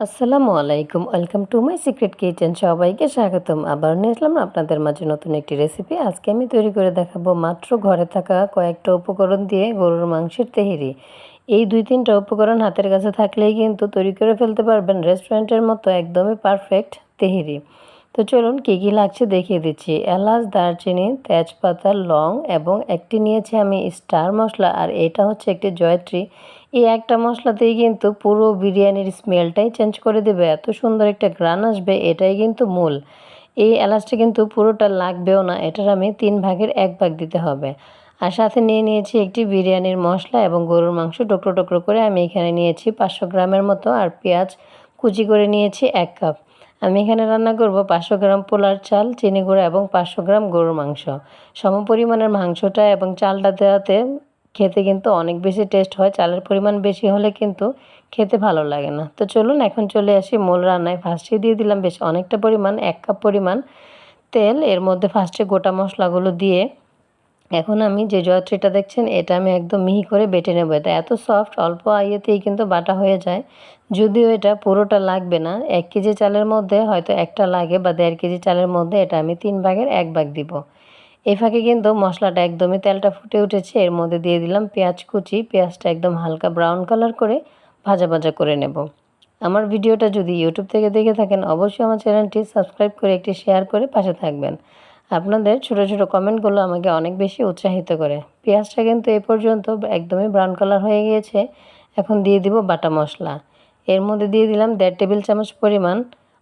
আসসালামু আলাইকুম। Welcome to my secret kitchen সবাইকে স্বাগতম। আবার নিয়ে আসলাম আপনাদের মাঝে নতুন একটি রেসিপি আজকে আমি তৈরি করে দেখাবো মাত্র ঘরে থাকা কয়েকটা উপকরণ দিয়ে গরুর মাংসের তেহেরি। এই দুই তিনটা উপকরণ হাতের কাছে থাকলেই কিন্তু তৈরি করে ফেলতে পারবেন রেস্টুরেন্টের মতো একদমই পারফেক্ট তেহেরি। তো চলুন কী কী লাগছে দেখিয়ে দিচ্ছি। এলাচ, দারচিনি, তেজপাতা, লং এবং একটি নিয়েছি আমি স্টার মশলা। আর এটা হচ্ছে একটি জয়ত্রী। এই একটা মশলাতেই কিন্তু পুরো বিরিয়ানির স্মেলটাই চেঞ্জ করে দেবে। এত সুন্দর একটা গ্রান আসবে, এটাই কিন্তু মূল। এই এলাচটা কিন্তু পুরোটা লাগবেও না, এটার আমি তিন ভাগের এক ভাগ দিতে হবে। আর সাথে নিয়ে নিয়েছি একটি বিরিয়ানির মশলা এবং গরুর মাংস টুকরো টুকরো করে আমি এখানে নিয়েছি পাঁচশো গ্রামের মতো আর পেঁয়াজ কুচি করে নিয়েছি এক কাপ। আমি এখানে রান্না করব পাঁচশো গ্রাম পোলার চাল, চিনি গুঁড়া এবং পাঁচশো গ্রাম গরুর মাংস। সম পরিমাণের মাংসটা এবং চালটা দেওয়াতে খেতে কিন্তু অনেক বেশি টেস্ট হয়, চালের পরিমাণ বেশি হলে কিন্তু খেতে ভালো লাগে না। তো চলুন এখন চলে আসি মূল রান্নায়। ফার্স্টে দিয়ে দিলাম বেশ অনেকটা পরিমাণ, এক কাপ পরিমাণ তেল। এর মধ্যে ফার্স্টে গোটা মশলাগুলো দিয়ে এখন আমি যে জয়ত্রীটা দেখছেন, এটা আমি একদম মিহি করে বেটে নেব। এটা এত সফট অল্প আইয়েতেই কিন্তু বাটা হয়ে যায়। যদিও এটা পুরোটা লাগবে না, এক কেজি চালের মধ্যে হয়তো একটা লাগে বা দেড় কেজি চালের মধ্যে এটা আমি তিন ভাগের এক ভাগ দিব। এই ফাঁকে কিন্তু মশলাটা একদমই তেলটা ফুটে উঠেছে। এর মধ্যে দিয়ে দিলাম পেঁয়াজ কুচি। পেঁয়াজটা একদম হালকা ব্রাউন কালার করে ভাজা ভাজা করে নেব। আমার ভিডিওটা যদি ইউটিউব থেকে দেখে থাকেন, অবশ্যই আমার চ্যানেলটি সাবস্ক্রাইব করে একটি শেয়ার করে পাশে থাকবেন। আপনাদের ছোট ছোট কমেন্টগুলো আমাকে অনেক বেশি উৎসাহিত করে। পেঁয়াজটা কিন্তু এ পর্যন্ত একদমই ব্রাউন কালার হয়ে গিয়েছে। এখন দিয়ে দিব বাটা মশলা। এর মধ্যে দিয়ে দিলাম দেড় টেবিল চামচ পরিমাণ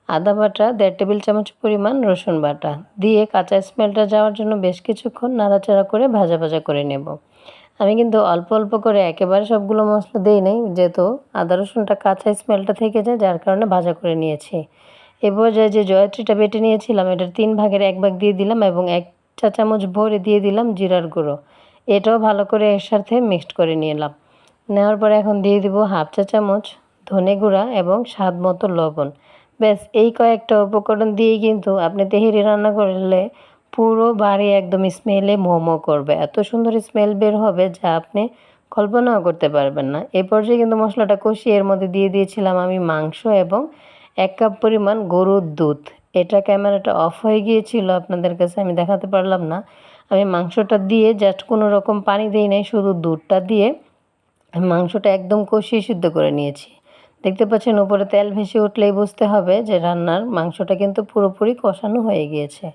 আদা বাটা, দেড় টেবিল চামচ পরিমাণ রসুন বাটা। দিয়ে কাঁচা স্মেলটা যাওয়ার জন্য বেশ কিছুক্ষণ নাড়াচাড়া করে ভাজা ভাজা করে নেব। আমি কিন্তু অল্প অল্প করে একেবারে সবগুলো মশলা দিই নাই, যেহেতু আদা রসুনটা কাঁচা স্মেলটা থেকে যায়, যার কারণে ভাজা করে নিয়েছি। এ পর্যায়ে যে জয়ত্রীটা বেটে নিয়েছিলাম, এটার তিন ভাগের এক ভাগ দিয়ে দিলাম এবং এক চা চামচ ভরে দিয়ে দিলাম জিরার গুঁড়ো। এটাও ভালো করে এর সাথে মিক্সড করে নিলাম। নেওয়ার পরে এখন দিয়ে দিব হাফ চা চামচ ধনে গুঁড়া এবং স্বাদ মতো লবণ। ব্যাস এই কয়েকটা উপকরণ দিয়েই কিন্তু আপনি তেহেরি রান্না করলে পুরো বাড়ি একদম স্মেলে মোমো করবে। এত সুন্দর স্মেল বের হবে যা আপনি কল্পনাও করতে পারবেন না। এই পর্যায়ে কিন্তু মশলাটা কষিয়ে এর মধ্যে দিয়ে দিয়েছিলাম আমি মাংস এবং এক কাপ পরিমাণ গরুর দুধ। এটা ক্যামেরাটা অফ হয়ে গিয়েছিল, আপনাদের কাছে আমি দেখাতে পারলাম না। আমি মাংসটা দিয়ে জাস্ট কোনো রকম পানি দিই নাই, শুধু দুধটা দিয়ে মাংসটা একদম কষিয়ে সিদ্ধ করে নিয়েছি। দেখতে পাচ্ছেন, উপরে তেল ভেসে উঠলেই বুঝতে হবে যে রান্নার মাংসটা কিন্তু পুরোপুরি কষানো হয়ে গিয়েছে।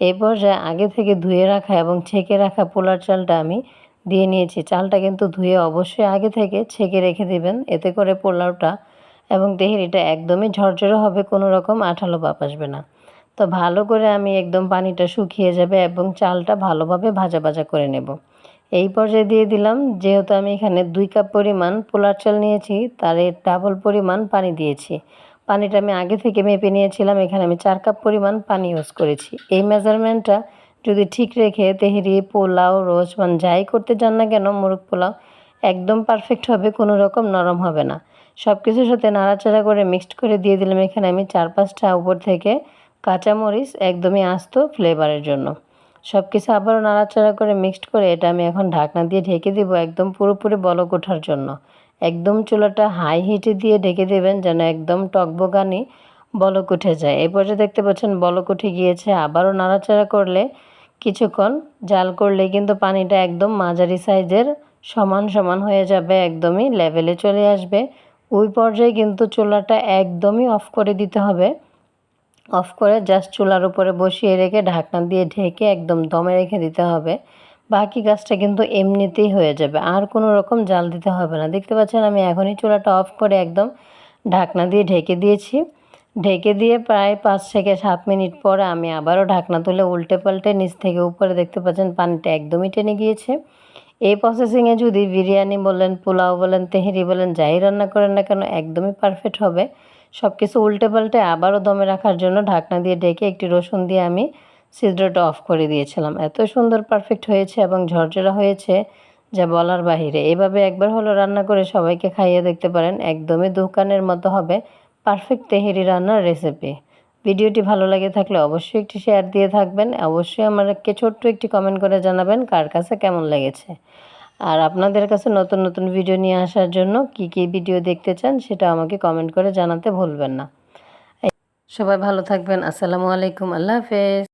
এই পর্যায়ে আগে থেকে ধুয়ে রাখা এবং ছেঁকে রাখা পোলার চালটা আমি দিয়ে নিয়েছি। চালটা কিন্তু ধুয়ে অবশ্যই আগে থেকে ছেঁকে রেখে দিবেন। এতে করে পোলাওটা এবং তেহেরিটা একদমই ঝরঝরে হবে, কোনো রকম আঠালো পাপ আসবে না। তো ভালো করে আমি একদম পানিটা শুকিয়ে যাবে এবং চালটা ভালোভাবে ভাজা ভাজা করে নেব। এই পর্যায়ে দিয়ে দিলাম, যেহেতু আমি এখানে দুই কাপ পরিমাণ পোলার চাল নিয়েছি, তার ডাবল পরিমাণ পানি দিয়েছি। পানিটা আমি আগে থেকে মেপে নিয়েছিলাম, এখানে আমি চার কাপ পরিমাণ পানি ইউজ করেছি। এই মেজারমেন্টটা যদি ঠিক রেখে তেহেরি, পোলাও রোজ রোজমান যাই করতে চান না কেন, মুরগ পোলাও একদম পারফেক্ট হবে, কোনো রকম নরম হবে না। সব কিছুর সাথে নাড়াচাড়া করে মিক্সড করে দিয়ে দিলাম, এখানে আমি চার পাঁচটা উপর থেকে কাঁচামরিচ একদমই আস্ত ফ্লেভারের জন্য। সব কিছু আবারও নাড়াচাড়া করে মিক্সড করে এটা আমি এখন ঢাকনা দিয়ে ঢেকে দিব একদম পুরোপুরি বলক ওঠার জন্য। একদম চুলাটা হাই হিটে দিয়ে ঢেকে দেবেন যেন একদম টকবগানি বলক উঠে যায়। এই পর্যায়ে দেখতে পাচ্ছেন বলক উঠে গিয়েছে। আবারও নাড়াচাড়া করলে কিছুক্ষণ জাল করলে কিন্তু পানিটা একদম মাঝারি সাইজের সমান সমান হয়ে যাবে, একদমই লেভেলে চলে আসবে। ওই পর্যায়ে কিন্তু চুলাটা একদমই অফ করে দিতে হবে। অফ করে জাস্ট চুলার উপরে বসিয়ে রেখে ঢাকনা দিয়ে ঢেকে একদম দমে রেখে দিতে হবে। বাকি গাছটা কিন্তু এমনিতেই হয়ে যাবে, আর কোনো রকম জাল দিতে হবে না। দেখতে পাচ্ছেন আমি এখনই চুলাটা অফ করে একদম ঢাকনা দিয়ে ঢেকে দিয়েছি। ঢেকে দিয়ে প্রায় পাঁচ থেকে সাত মিনিট পরে আমি আবারও ঢাকনা তুলে উল্টে পাল্টে নিচ থেকে উপরে দেখতে পাচ্ছেন পানিটা একদমই টেনে গিয়েছে। এই প্রসেসিংয়ে যদি বিরিয়ানি বলেন, পোলাও বলেন, তেহেরি বলেন, যাই রান্না করেন না কেন, একদমই পারফেক্ট হবে। সব কিছু উল্টে পাল্টে আবারও দমে রাখার জন্য ঢাকনা দিয়ে ডেকে একটি রসুন দিয়ে আমি সিদ্ধটা অফ করে দিয়েছিলাম। এত সুন্দর পারফেক্ট হয়েছে এবং ঝরঝরা হয়েছে যা বলার বাহিরে। এভাবে একবার হলো রান্না করে সবাইকে খাইয়ে দেখতে পারেন, একদমই দোকানের মতো হবে পারফেক্ট তেহেরি রান্নার রেসিপি ভিডিওটি ভালো লাগে থাকলে অবশ্যই একটি শেয়ার দিয়ে থাকবেন। অবশ্যই আমাকে ছোট্ট একটি কমেন্ট করে জানাবেন কার কাছে কেমন লেগেছে। আর আপনাদের কাছে নতুন নতুন ভিডিও নিয়ে আসার জন্য কি কি ভিডিও দেখতে চান সেটা আমাকে কমেন্ট করে জানাতে ভুলবেন না। সবাই ভালো থাকবেন। আসসালামু আলাইকুম। আল্লাহ হাফেজ।